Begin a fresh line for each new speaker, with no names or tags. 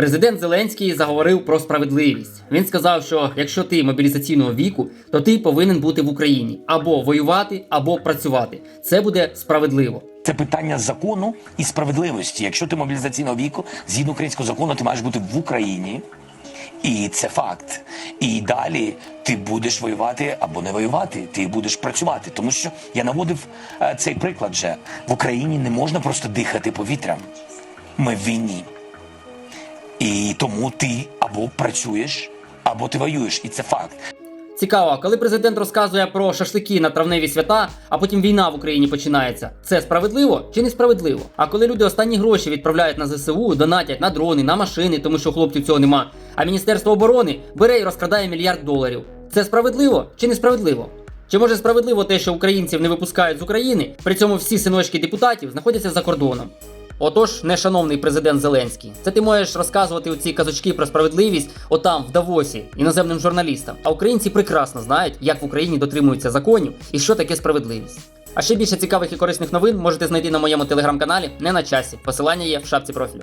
Президент Зеленський заговорив про справедливість. Він сказав, що якщо ти мобілізаційного віку, то ти повинен бути в Україні або воювати, або працювати. Це буде справедливо.
Це питання закону і справедливості. Якщо ти мобілізаційного віку, згідно українського закону, ти маєш бути в Україні. І це факт. І далі ти будеш воювати або не воювати, ти будеш працювати. Тому що я наводив е, цей приклад вже в Україні не можна просто дихати повітрям. Ми в війні. І тому ти або працюєш, або ти воюєш. І це факт.
Цікаво, коли президент розказує про шашлики на травневі свята, а потім війна в Україні починається. Це справедливо чи несправедливо? А коли люди останні гроші відправляють на ЗСУ, донатять на дрони, на машини, тому що хлопців цього нема. А Міністерство оборони бере і розкрадає мільярд доларів. Це справедливо чи несправедливо? Чи може справедливо те, що українців не випускають з України, при цьому всі синочки депутатів знаходяться за кордоном? Отож, нешановний президент Зеленський, це ти можеш розказувати оці казочки про справедливість отам, в Давосі, іноземним журналістам. А українці прекрасно знають, як в Україні дотримуються законів і що таке справедливість. А ще більше цікавих і корисних новин можете знайти на моєму телеграм-каналі не на часі. Посилання є в шапці профілю.